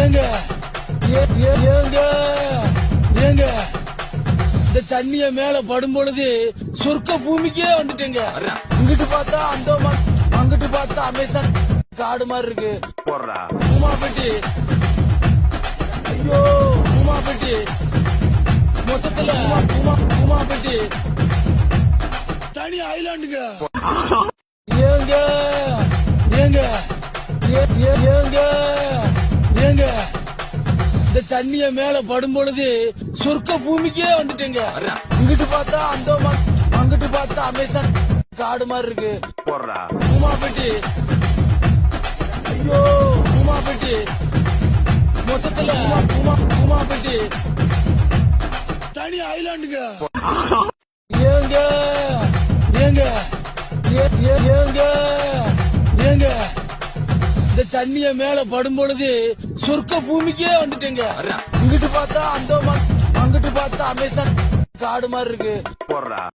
ஏங்க ஏங்க ஏங்க ஏங்க. இந்த தண்ணிய மேல படும் பொழுது சொர்க்க பூமிக்கே வந்துட்டேங்க. இங்கிட்டு பார்த்தா அந்த அங்கிட்டு பார்த்தா அமேசான் காடு மாதிரி இருக்கு. உமாபெட்டி. ஐயோ உமாபெட்டி. மொத்தத்துல உமா உமாபெட்டி. தனி ஐலாண்டுங்க. ஏங்க ஏங்க ஏங்க. ஏங்க இந்த தண்ணிய மேல படும் பொழுது சொர்க்க பூமிக்கே வந்துட்டேங்க. இங்கிட்டு பார்த்தா அந்த அங்கிட்டு பார்த்தா அமேசான் காடு மாதிரி இருக்கு. போடுறா. உமாபெட்டி ஐயோ உமாபெட்டி மொத்தத்துல உமா உமாபெட்டி தனி ஐலாண்டுங்க. ஏங்க ஏங்க ஏங்க. தண்ணிய மேல படும் பொழுது சொர்க்க பூமிக்கே வந்துட்டேங்க. இங்கிட்டு பார்த்தா அந்த அங்கிட்டு பார்த்தா அமேசான் காடு மாதிரி இருக்கு. போடுறா.